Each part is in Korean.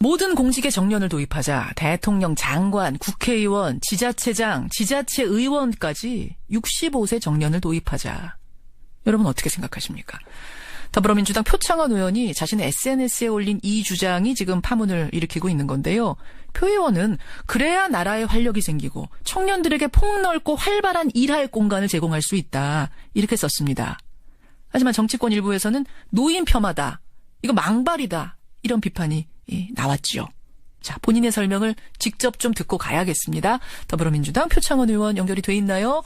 모든 공직의 정년을 도입하자 대통령, 장관, 국회의원, 지자체장, 지자체 의원까지 65세 정년을 도입하자. 여러분 어떻게 생각하십니까? 더불어민주당 표창원 의원이 자신의 SNS에 올린 이 주장이 지금 파문을 일으키고 있는 건데요. 표 의원은 그래야 나라에 활력이 생기고 청년들에게 폭넓고 활발한 일할 공간을 제공할 수 있다. 이렇게 썼습니다. 하지만 정치권 일부에서는 노인 폄하다. 이거 망발이다. 이런 비판이 나왔죠. 자, 본인의 설명을 직접 좀 듣고 가야겠습니다. 더불어민주당 표창원 의원 연결이 돼 있나요?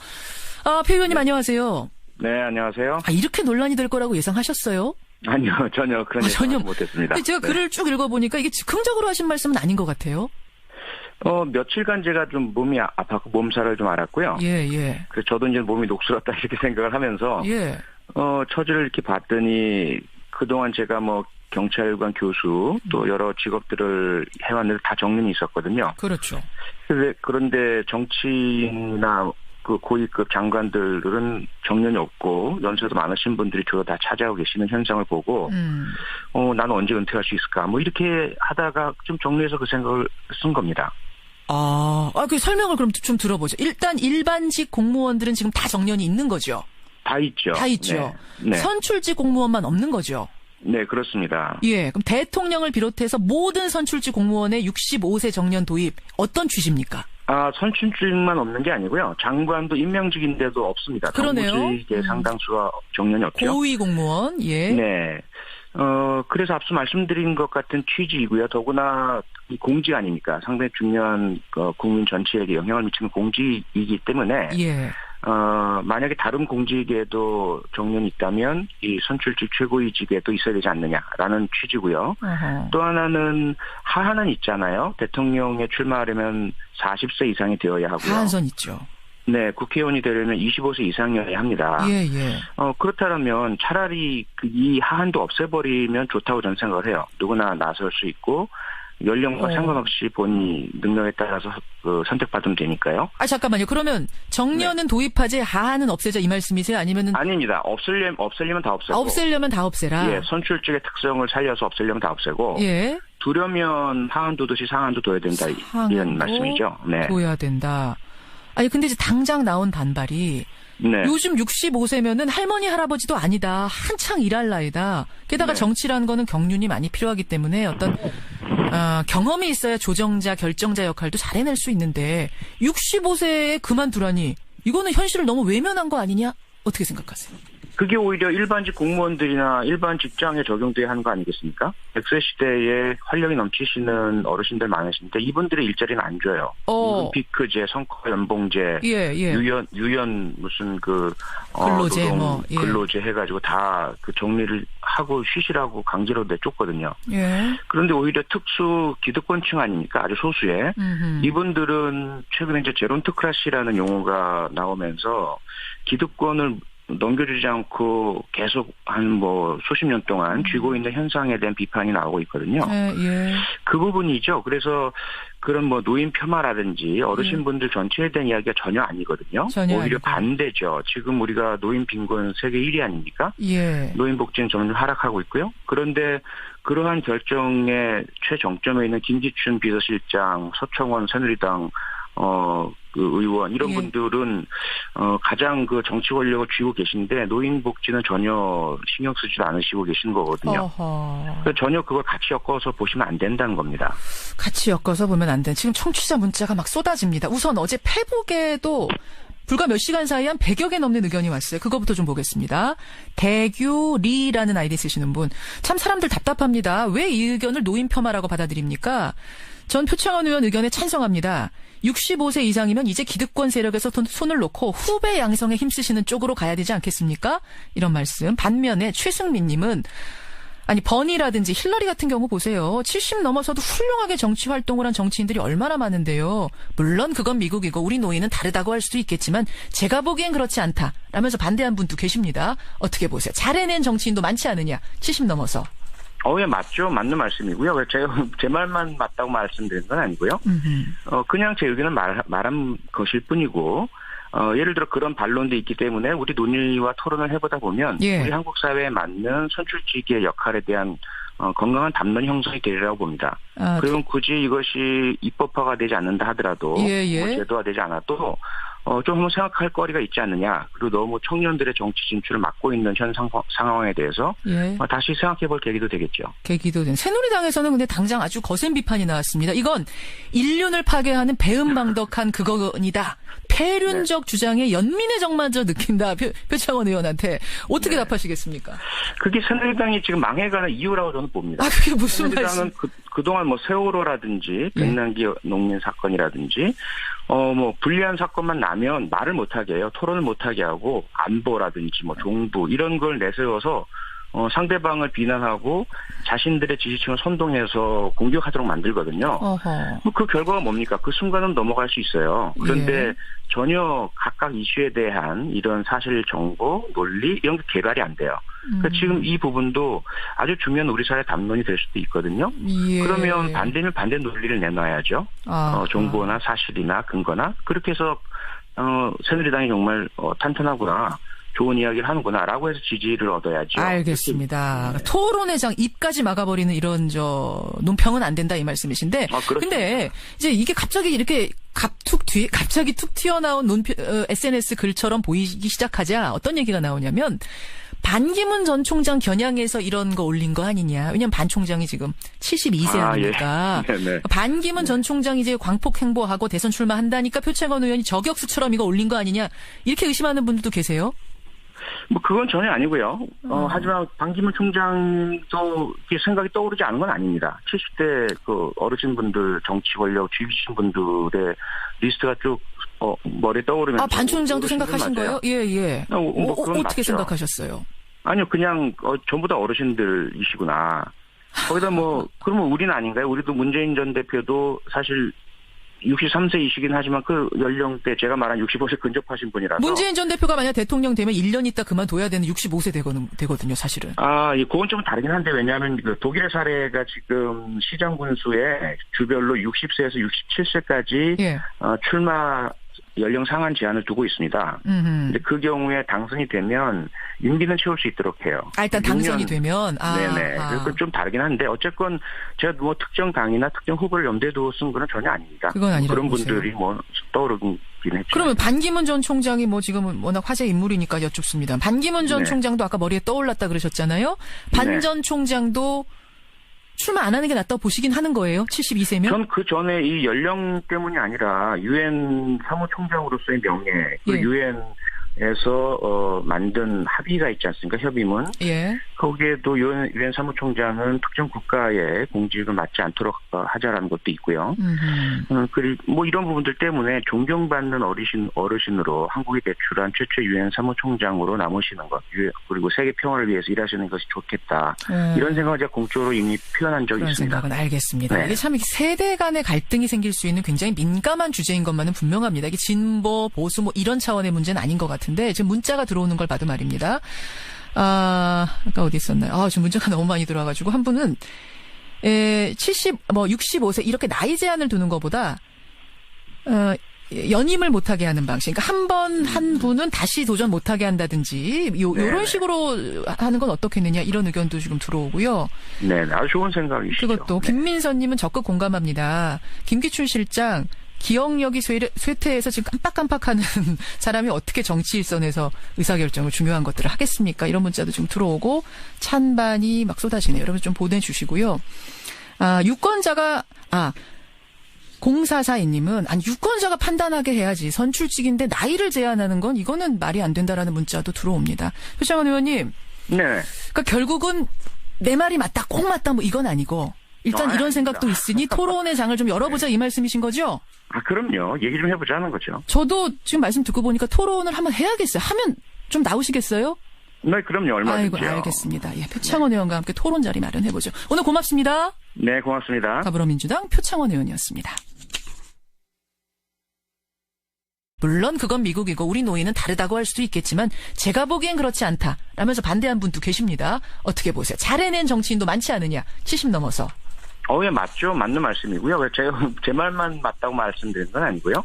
아, 표 의원님 안녕하세요. 네, 안녕하세요. 아, 이렇게 논란이 될 거라고 예상하셨어요? 아니요, 전혀 그런 아, 예상 전혀 못했습니다. 제가 네. 글을 쭉 읽어보니까 이게 즉흥적으로 하신 말씀은 아닌 것 같아요. 어, 며칠간 제가 좀 몸이 아- 아팠고 몸살을 좀 앓았고요. 예, 예. 그래서 저도 이제 몸이 녹슬었다 이렇게 생각을 하면서 예. 어, 처지를 이렇게 봤더니 그동안 제가 뭐 경찰관 교수 음. 또 여러 직업들을 해왔는데 다 정년이 있었거든요. 그렇죠. 근데 그런데 정치인이나 그 고위급 장관들은 정년이 없고 연세도 많으신 분들이 주로 다 차지하고 계시는 현상을 보고 음. 어, 나는 언제 은퇴할 수 있을까? 뭐 이렇게 하다가 좀 정리해서 그 생각을 쓴 겁니다. 아, 아, 그 설명을 그럼 좀 들어보죠. 일단 일반직 공무원들은 지금 다 정년이 있는 거죠. 다 있죠. 다 있죠. 네. 네. 선출직 공무원만 없는 거죠. 네, 그렇습니다. 예. 그럼 대통령을 비롯해서 모든 선출직 공무원의 65세 정년 도입 어떤 취지입니까? 아, 선출직만 없는 게 아니고요. 장관도 임명직인데도 없습니다. 그러네요. 정부직의 음. 상당수가 정년이 없죠. 고위 공무원. 예. 네. 어, 그래서 앞서 말씀드린 것 같은 취지이고요. 더구나 이 공직 아닙니까? 상당히 중요한 어, 국민 전체에게 영향을 미치는 공직이기 때문에 예. 어, 만약에 다른 공직에도 정년이 있다면 이 선출직 최고위직에도 있어야 되지 않느냐라는 취지고요. 어허. 또 하나는 하한은 있잖아요. 대통령에 출마하려면 40세 이상이 되어야 하고요. 하한선 있죠. 네, 국회의원이 되려면 25세 이상이어야 합니다. 예, 예. 어, 그렇다면 차라리 그이 하한도 없애버리면 좋다고 저는 생각을 해요. 누구나 나설 수 있고 연령과 어. 상관없이 본인 능력에 따라서 그 선택받으면 되니까요. 아, 잠깐만요. 그러면 정년은 도입하지 하한은 없애자 이 말씀이세요? 아니면은 아닙니다. 없을려 없애려면 다 없애고. 아, 없애려면 다 없애라. 예, 선출직의 특성을 살려서 없애려면 다 없애고. 예. 두려면 하한도 듯이 상한도 둬야 된다 이런 말씀이죠. 네. 둬야 된다. 아니 근데 이제 당장 나온 반발이 네. 요즘 65세면은 할머니 할아버지도 아니다. 한창 일할 나이다. 게다가 네. 정치라는 거는 경륜이 많이 필요하기 때문에 어떤 어, 경험이 있어야 조정자, 결정자 역할도 잘 해낼 수 있는데 65세에 그만두라니 이거는 현실을 너무 외면한 거 아니냐? 어떻게 생각하세요? 그게 오히려 일반직 공무원들이나 일반 직장에 적용돼야 하는 거 아니겠습니까? 100세 시대에 활력이 넘치시는 어르신들 많으신데 이분들의 일자리는 안 줘요. 어. 피크제, 성과 연봉제, 예, 예. 유연 유연 무슨 그 어, 근로제 노동 뭐, 예. 근로제 해가지고 다 그 정리를 하고 쉬시라고 강제로 내쫓거든요. 예. 그런데 오히려 특수 기득권층 아닙니까? 아주 소수의 음흠. 이분들은 최근에 이제 제론트크라시라는 용어가 나오면서 기득권을 넘겨주지 않고 계속 한 뭐 수십 년 동안 쥐고 있는 현상에 대한 비판이 나오고 있거든요. 예, 예. 그 부분이죠. 그래서 그런 뭐 노인 폄하라든지 어르신분들 전체에 대한 이야기가 전혀 아니거든요. 네. 전혀 오히려 아니고. 반대죠. 지금 우리가 노인 빈곤 세계 1위 아닙니까? 예. 노인 복지는 점점 하락하고 있고요. 그런데 그러한 결정의 최정점에 있는 김기춘 비서실장, 서청원 새누리당 어, 그 의원 이런 예. 분들은 어 가장 그 정치 권력을 쥐고 계신데 노인 복지는 전혀 신경 쓰지도 않으시고 계시는 거거든요. 그래서 전혀 그걸 같이 엮어서 보시면 안 된다는 겁니다. 같이 엮어서 보면 안 돼. 지금 청취자 문자가 막 쏟아집니다. 우선 어제 페북에도 불과 몇 시간 사이에 한 100여 개 넘는 의견이 왔어요. 그거부터 좀 보겠습니다. 대규리라는 아이디 쓰시는 분. 참 사람들 답답합니다. 왜 이 의견을 노인 폄하라고 받아들입니까? 전 표창원 의원 의견에 찬성합니다. 65세 이상이면 이제 기득권 세력에서 손- 손을 놓고 후배 양성에 힘쓰시는 쪽으로 가야 되지 않겠습니까? 이런 말씀. 반면에 최승민 님은 아니 버니라든지 힐러리 같은 경우 보세요. 70 넘어서도 훌륭하게 정치 활동을 한 정치인들이 얼마나 많은데요. 물론 그건 미국이고 우리 노인은 다르다고 할 수도 있겠지만 제가 보기엔 그렇지 않다. 라면서 반대한 분도 계십니다. 어떻게 보세요? 잘 해낸 정치인도 많지 않으냐? 70 넘어서. 어, 예, 맞죠. 맞는 말씀이고요. 제가 제 말만 맞다고 말씀드린 건 아니고요. 어, 그냥 제 의견을 말, 말한 것일 뿐이고, 어, 예를 들어 그런 반론도 있기 때문에 우리 논의와 토론을 해보다 보면 예. 우리 한국 사회에 맞는 선출직의 역할에 대한 어, 건강한 담론 형성이 되리라고 봅니다. 아, 그러면 굳이 이것이 입법화가 되지 않는다 하더라도 예, 예. 뭐 제도화되지 않아도 어, 좀 한번 생각할 거리가 있지 않느냐. 그리고 너무 청년들의 정치 진출을 막고 있는 현 상, 상황에 대해서 예. 어, 다시 생각해 볼 계기도 되겠죠. 계기도 된. 새누리당에서는 근데 당장 아주 거센 비판이 나왔습니다. 이건 인륜을 파괴하는 배은망덕한 그거니다. 폐륜적 주장에 연민의 정마저 느낀다. 표, 표창원 의원한테 어떻게 네. 답하시겠습니까? 그게 새누리당이 지금 망해가는 이유라고 저는 봅니다. 아 그게 무슨 말씀? 새누리당은 그, 그동안 뭐 세월호라든지 예. 백남기 농민 사건이라든지 어 뭐 불리한 사건만 나면 말을 못하게 해요. 토론을 못하게 하고 안보라든지 뭐 종부 이런 걸 내세워서 어 상대방을 비난하고 자신들의 지지층을 선동해서 공격하도록 만들거든요. 어허. 뭐그 결과가 뭡니까? 그 순간은 넘어갈 수 있어요. 그런데 예. 전혀 각각 이슈에 대한 이런 사실 정보, 논리 이런 게 개발이 안 돼요. 그러니까 음. 지금 이 부분도 아주 중요한 우리 사회 담론이 될 수도 있거든요. 예. 그러면 반대는 반대 논리를 내놔야죠. 아, 어, 정보나 사실이나 근거나 그렇게 해서 어, 새누리당이 정말 어, 탄탄하구나. 좋은 이야기를 하는구나라고 해서 지지를 얻어야죠. 알겠습니다. 네. 토론의 장 입까지 막아버리는 이런 저 논평은 안 된다 이 말씀이신데. 아, 그렇죠. 근데 이제 이게 갑자기 이렇게 갑툭 뒤 갑자기 툭 튀어나온 논평 어, SNS 글처럼 보이기 시작하자 어떤 얘기가 나오냐면 반기문 전 총장 겨냥해서 이런 거 올린 거 아니냐. 왜냐면 반 총장이 지금 72세 아, 아닙니까? 예. 네 네. 반기문 전 총장이 이제 광폭 행보하고 대선 출마한다니까 표창원 의원이 저격수처럼 이거 올린 거 아니냐. 이렇게 의심하는 분들도 계세요. 뭐 그건 전혀 아니고요. 어, 어. 하지만 방기문 총장도 생각이 떠오르지 않은 건 아닙니다. 70대 그 어르신분들 정치 권력 쥐기신 분들의 리스트가 쭉 어, 머리에 떠오르면서 아, 반 총장도 어르신들 생각하신 맞아요. 거예요? 예, 예. 어, 뭐 어, 그건 어떻게 맞죠. 생각하셨어요? 아니요, 그냥 어, 전부 다 어르신들이시구나. 거기다 뭐 그러면 우리는 아닌가요? 우리도 문재인 전 대표도 사실 63세이시긴 하지만 그 연령대 제가 말한 65세 근접하신 분이라서 문재인 전 대표가 만약 대통령 되면 1년 있다 그만둬야 되는 65세 되거든, 되거든요, 사실은. 아, 이 그건 좀 다르긴 한데 왜냐하면 그 독일의 사례가 지금 시장 군수에 주별로 60세에서 67세까지 예. 어, 출마 연령 상한 제한을 두고 있습니다. 음. 근데 그 경우에 당선이 되면 임기는 채울 수 있도록 해요. 아, 일단 당선이 6년 되면 아. 네네. 아. 그좀 다르긴 한데 어쨌건 제가 뭐 특정 당이나 특정 후보를 염두에 두고 쓴 거는 전혀 아닙니다. 그건 아니라고 그런 보세요. 분들이 뭐 떠오르긴 했죠. 그러면 반기문 전 총장이 뭐 지금은 워낙 화제 인물이니까 여쭙습니다. 반기문 전 네. 총장도 아까 머리에 떠올랐다 그러셨잖아요. 반 네. 전 총장도 출마 안 하는 게 낫다고 보시긴 하는 거예요. 72세면. 전 그 전에 이 연령 때문이 아니라 유엔 사무총장으로서의 명예, 그 예. 유엔 에서 어, 만든 합의가 있지 않습니까? 협의문. 예. 거기에도 유엔, 유엔 사무총장은 특정 국가의 공직을 맡지 않도록 어, 하자라는 것도 있고요. 음. 음, 그리고 뭐 이런 부분들 때문에 존경받는 어르신 어르신으로 한국이 배출한 최초 유엔 사무총장으로 남으시는 것, 유- 그리고 세계 평화를 위해서 일하시는 것이 좋겠다. 어. 이런 생각을 제가 공적으로 이미 표현한 적이 있습니다. 생각은 알겠습니다. 네. 이게 참 세대 간의 갈등이 생길 수 있는 굉장히 민감한 주제인 것만은 분명합니다. 이게 진보, 보수 뭐 이런 차원의 문제는 아닌 것 같 은데 지금 문자가 들어오는 걸 봐도 말입니다. 아, 아까 어디 있었나요? 아, 지금 문자가 너무 많이 들어와가지고 한 분은 에, 70, 뭐 65세 이렇게 나이 제한을 두는 것보다 어, 연임을 못하게 하는 방식. 그러니까 한 번한 분은 다시 도전 못하게 한다든지 요, 네네. 요런 식으로 하는 건 어떻겠느냐 이런 의견도 지금 들어오고요. 네, 아주 좋은 생각이시죠. 그것도 네. 김민선님은 적극 공감합니다. 김기춘 실장 기억력이 쇠- 쇠퇴해서 지금 깜빡깜빡하는 사람이 어떻게 정치 일선에서 의사결정을 중요한 것들을 하겠습니까? 이런 문자도 좀 들어오고 찬반이 막 쏟아지네요. 여러분 좀 보내주시고요. 아 유권자가 아 0442님은 아니 유권자가 판단하게 해야지 선출직인데 나이를 제한하는 건 이거는 말이 안 된다라는 문자도 들어옵니다. 표창원 의원님 네. 그러니까 결국은 내 말이 맞다, 꼭 맞다, 뭐 이건 아니고 일단 아, 이런 아닙니다. 생각도 있으니 토론의 장을 좀 열어보자 이 말씀이신 거죠? 아, 그럼요. 얘기 좀 해보자는 거죠. 저도 지금 말씀 듣고 보니까 토론을 한번 해야겠어요. 하면 좀 나오시겠어요? 네, 그럼요. 얼마든지요. 아이고 알겠습니다. 예, 표창원 의원과 함께 토론 자리 마련해보죠. 오늘 고맙습니다. 네, 고맙습니다. 더불어민주당 표창원 의원이었습니다. 물론 그건 미국이고 우리 노인은 다르다고 할 수도 있겠지만 제가 보기엔 그렇지 않다 라면서 반대한 분도 계십니다. 어떻게 보세요? 잘 해낸 정치인도 많지 않으냐? 70 넘어서. 어, 예, 맞죠. 맞는 말씀이고요. 제가 제 말만 맞다고 말씀드린 건 아니고요.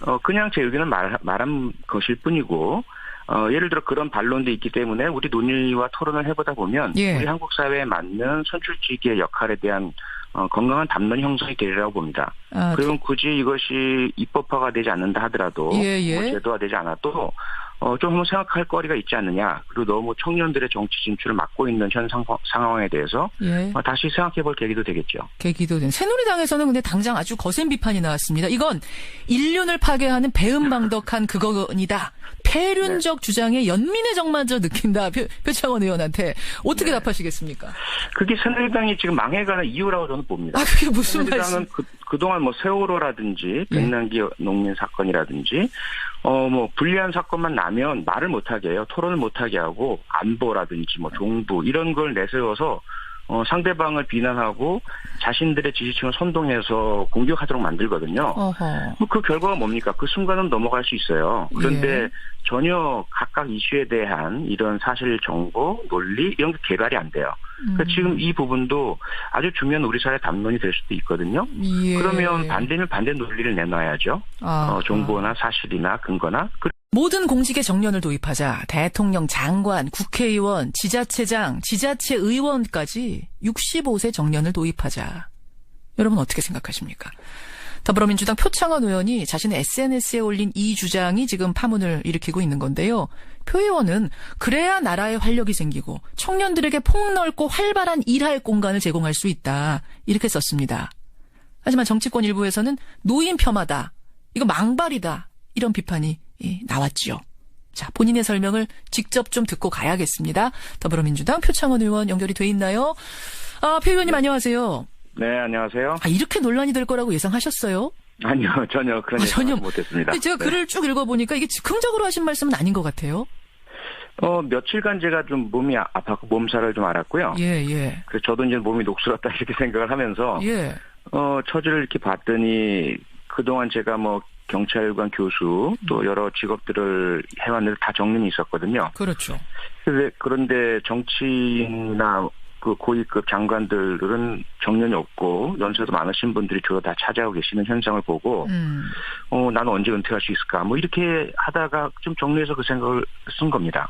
어, 그냥 제 의견을 말, 말한 것일 뿐이고, 어, 예를 들어 그런 반론도 있기 때문에 우리 논의와 토론을 해보다 보면 예. 우리 한국 사회에 맞는 선출직의 역할에 대한 어, 건강한 담론 형성이 되리라고 봅니다. 아, 그리고 굳이 이것이 입법화가 되지 않는다 하더라도 예, 예. 뭐 제도화 되지 않아도 어, 좀 한번 생각할 거리가 있지 않느냐. 그리고 너무 청년들의 정치 진출을 막고 있는 현 상, 상황에 대해서 예. 어, 다시 생각해 볼 계기도 되겠죠. 계기도 된 새누리당에서는 근데 당장 아주 거센 비판이 나왔습니다. 이건 인륜을 파괴하는 배은방덕한 그거니다. 폐륜적 주장에 연민의 정마저 느낀다. 표, 표창원 의원한테 어떻게 네. 답하시겠습니까? 그게 새누리당이 지금 망해가는 이유라고 저는 봅니다. 아 그게 무슨 새누리당은 말씀? 그, 그동안 뭐 세월호라든지 예. 백남기 농민 사건이라든지 어 뭐 불리한 사건만 나면 말을 못하게 해요. 토론을 못하게 하고 안보라든지 뭐 종부 이런 걸 내세워서 어 상대방을 비난하고 자신들의 지지층을 선동해서 공격하도록 만들거든요. 어허. 뭐그 결과가 뭡니까? 그 순간은 넘어갈 수 있어요. 그런데 예. 전혀 각각 이슈에 대한 이런 사실 정보, 논리 이런 게 개발이 안 돼요. 그러니까 음. 지금 이 부분도 아주 중요한 우리 사회 담론이 될 수도 있거든요. 예. 그러면 반대는 반대 논리를 내놔야죠. 아, 어, 정보나 사실이나 근거나. 그- 모든 공직의 정년을 도입하자 대통령, 장관, 국회의원, 지자체장, 지자체 의원까지 65세 정년을 도입하자. 여러분 어떻게 생각하십니까? 더불어민주당 표창원 의원이 자신의 SNS에 올린 이 주장이 지금 파문을 일으키고 있는 건데요. 표 의원은 그래야 나라에 활력이 생기고 청년들에게 폭넓고 활발한 일할 공간을 제공할 수 있다. 이렇게 썼습니다. 하지만 정치권 일부에서는 노인 폄하다. 이거 망발이다. 이런 비판이 예, 나왔지요. 자, 본인의 설명을 직접 좀 듣고 가야겠습니다. 더불어민주당 표창원 의원 연결이 돼 있나요? 아, 표 의원님 안녕하세요. 네, 안녕하세요. 아, 이렇게 논란이 될 거라고 예상하셨어요? 아니요, 전혀 그런 아, 전혀 못했습니다. 제가 네. 글을 쭉 읽어보니까 이게 즉흥적으로 하신 말씀은 아닌 것 같아요. 어, 며칠간 제가 좀 몸이 아- 아팠고 몸살을 좀 앓았고요. 예, 예. 그래서 저도 이제 몸이 녹슬었다 이렇게 생각을 하면서 예. 어, 처지를 이렇게 봤더니 그동안 제가 뭐 경찰관 교수 또 여러 직업들을 해왔는데 다 정년이 있었거든요. 그렇죠. 근데 그런데 정치인이나 그 고위급 장관들은 정년이 없고 연세도 많으신 분들이 주로 다 차지하고 계시는 현상을 보고 음. 어 나는 언제 은퇴할 수 있을까 뭐 이렇게 하다가 좀 정리해서 그 생각을 쓴 겁니다.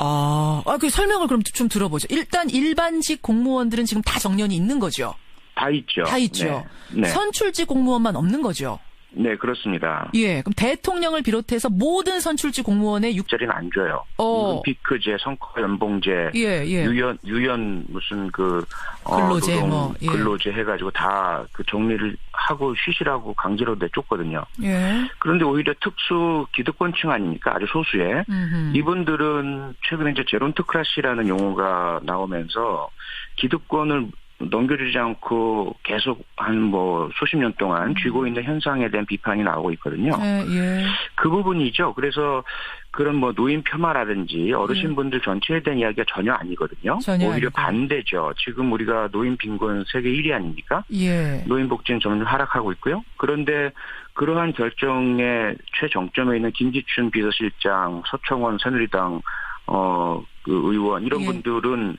아, 아, 그 설명을 그럼 좀 들어보죠. 일단 일반직 공무원들은 지금 다 정년이 있는 거죠. 다 있죠. 다 있죠. 네, 네, 선출직 공무원만 없는 거죠. 네, 그렇습니다. 예. 그럼 대통령을 비롯해서 모든 선출직 공무원의 육, 육자리는 안 줘요. 어. 피크제, 성과 연봉제, 예, 예. 유연 유연 무슨 그 어, 근로제 노동 뭐, 예. 근로제 해가지고 다 그 정리를 하고 쉬시라고 강제로 내쫓거든요. 예. 그런데 오히려 특수 기득권층 아닙니까? 아주 소수의 음흠. 이분들은 최근에 이제 제론트크라시라는 용어가 나오면서 기득권을 넘겨주지 않고 계속 한 뭐 수십 년 동안 쥐고 있는 현상에 대한 비판이 나오고 있거든요. 예, 예. 그 부분이죠. 그래서 그런 뭐 노인 폄하라든지 어르신분들 전체에 대한 이야기가 전혀 아니거든요. 음. 전혀 오히려 아니고. 반대죠. 지금 우리가 노인 빈곤 세계 1위 아닙니까? 예. 노인 복지는 점점 하락하고 있고요. 그런데 그러한 결정의 최정점에 있는 김기춘 비서실장, 서청원 새누리당 어, 그 의원 이런 예. 분들은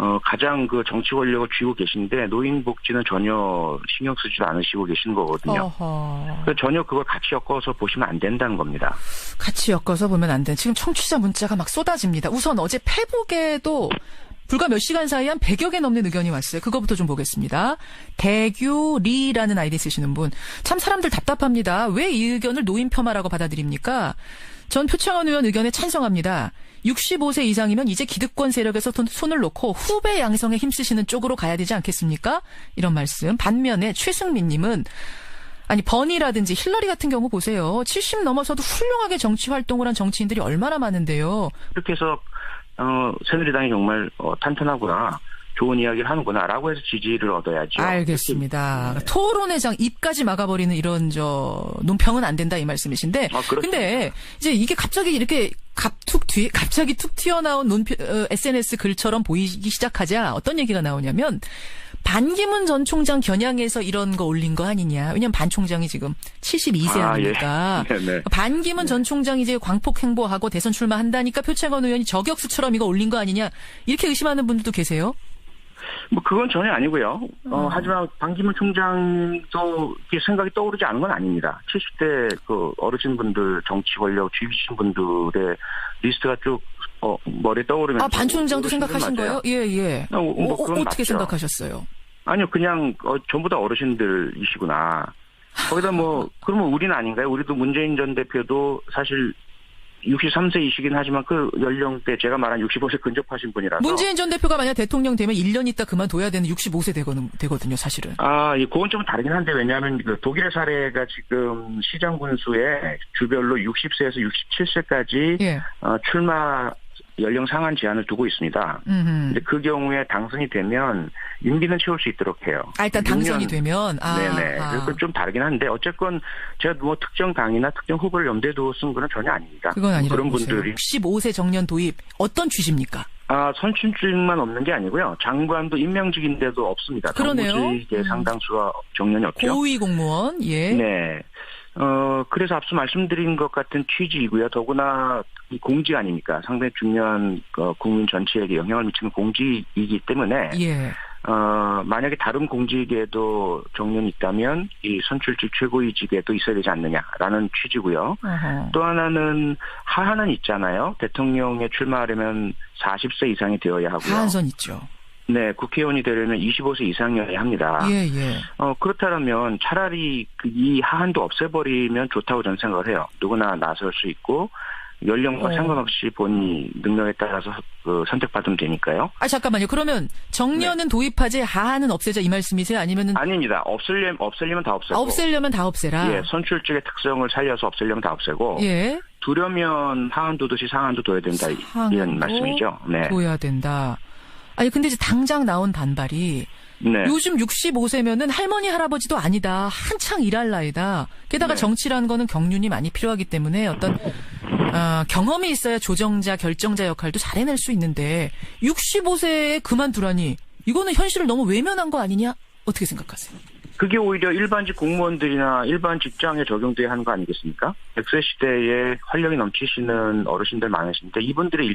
어 가장 그 정치 권력을 쥐고 계신데 노인 복지는 전혀 신경 쓰지도 않으시고 계신 거거든요. 그래서 전혀 그걸 같이 엮어서 보시면 안 된다는 겁니다. 같이 엮어서 보면 안 돼. 지금 청취자 문자가 막 쏟아집니다. 우선 어제 페북에도 불과 몇 시간 사이에 한 100여 개 넘는 의견이 왔어요. 그거부터 좀 보겠습니다. 대규리라는 아이디 쓰시는 분. 참 사람들 답답합니다. 왜 이 의견을 노인 폄하라고 받아들입니까? 전 표창원 의원 의견에 찬성합니다. 65세 이상이면 이제 기득권 세력에서 손- 손을 놓고 후배 양성에 힘쓰시는 쪽으로 가야 되지 않겠습니까? 이런 말씀. 반면에 최승민 님은 아니 버니라든지 힐러리 같은 경우 보세요. 70 넘어서도 훌륭하게 정치 활동을 한 정치인들이 얼마나 많은데요. 이렇게 해서 어 새누리당이 정말 어, 탄탄하구나. 좋은 이야기를 하는구나라고 해서 지지를 얻어야죠. 알겠습니다. 네. 토론회 장 입까지 막아버리는 이런 저 논평은 안 된다 이 말씀이신데. 아, 그렇습니다. 근데 이제 이게 갑자기 이렇게 갑툭 뒤 갑자기 툭 튀어나온 논평 어, SNS 글처럼 보이기 시작하자 어떤 얘기가 나오냐면 반기문 전 총장 겨냥해서 이런 거 올린 거 아니냐. 왜냐면 반 총장이 지금 72세 아, 아닙니까? 예. 반기문 전 총장이 이제 광폭 행보하고 대선 출마한다니까 표창원 의원이 저격수처럼 이거 올린 거 아니냐. 이렇게 의심하는 분들도 계세요. 뭐 그건 전혀 아니고요. 어, 음. 하지만 반기문 총장도 생각이 떠오르지 않은 건 아닙니다. 70대 그 어르신분들, 정치 권력 쥐으신 분들의 리스트가 쭉 어, 머리에 떠오르면서 아, 반 총장도 생각하신 맞아요. 거예요? 예, 예. 어, 뭐 어, 그건 어떻게 맞죠. 생각하셨어요? 아니요, 그냥 어, 전부 다 어르신들이시구나. 거기다 뭐 그러면 우리는 아닌가요? 우리도 문재인 전 대표도 사실 63세이시긴 하지만 그 연령대 제가 말한 65세 근접하신 분이라서 문재인 전 대표가 만약 대통령 되면 1년 있다 그만둬야 되는 65세 되거든, 되거든요, 사실은. 아, 이 그건 좀 다르긴 한데 왜냐하면 그 독일의 사례가 지금 시장 군수의 주별로 60세에서 67세까지 예. 어, 출마 연령 상한 제한을 두고 있습니다. 근데 그 경우에 당선이 되면 임기는 채울 수 있도록 해요. 아, 일단 당선이 6년 되면, 아. 네네. 아. 그건 좀 다르긴 한데 어쨌건 제가 뭐 특정 당이나 특정 후보를 염두에 두고 쓴 거는 전혀 아닙니다. 그건 아니라고 그런. 분들이 65세 정년 도입, 어떤 취지입니까? 아 선출직만 없는 게 아니고요. 장관도 임명직인데도 없습니다. 그러네요. 음. 상당수가 정년이 없죠. 고위 공무원, 예. 네. 어, 그래서 앞서 말씀드린 것 같은 취지이고요. 더구나 이 공직 아닙니까? 상당히 중요한 어, 국민 전체에게 영향을 미치는 공직이기 때문에 예. 어, 만약에 다른 공직에도 정년이 있다면 이 선출직 최고위직에도 있어야 되지 않느냐라는 취지고요. 어허. 또 하나는 하한은 있잖아요. 대통령에 출마하려면 40세 이상이 되어야 하고요. 하한선 있죠. 네, 국회의원이 되려면 25세 이상이어야 합니다. 예, 예. 어, 그렇다면 차라리 그이 하한도 없애버리면 좋다고 저는 생각을 해요. 누구나 나설 수 있고, 연령과 어. 상관없이 본인 능력에 따라서 그 선택받으면 되니까요. 아, 잠깐만요. 그러면 정년은 도입하지 하한은 없애자 이 말씀이세요? 아니면은 네. 아닙니다. 없애려면, 없애려면 다 없애고. 아, 없애려면 다 없애라? 예, 선출직의 특성을 살려서 없애려면 다 없애고. 예. 두려면 하한도 듯이 상한도 둬야 된다. 이- 이런 말씀이죠. 네. 둬야 된다. 아니, 근데 이제 당장 나온 반발이 네. 요즘 65세면은 할머니, 할아버지도 아니다. 한창 일할 나이다. 게다가 네. 정치라는 거는 경륜이 많이 필요하기 때문에 어떤, 어, 경험이 있어야 조정자, 결정자 역할도 잘 해낼 수 있는데, 65세에 그만두라니, 이거는 현실을 너무 외면한 거 아니냐? 어떻게 생각하세요? 그게 오히려 일반직 공무원들이나 일반 직장에 적용돼야 하는 거 아니겠습니까? 100세 시대에 활력이 넘치시는 어르신들 많으신데 이분들의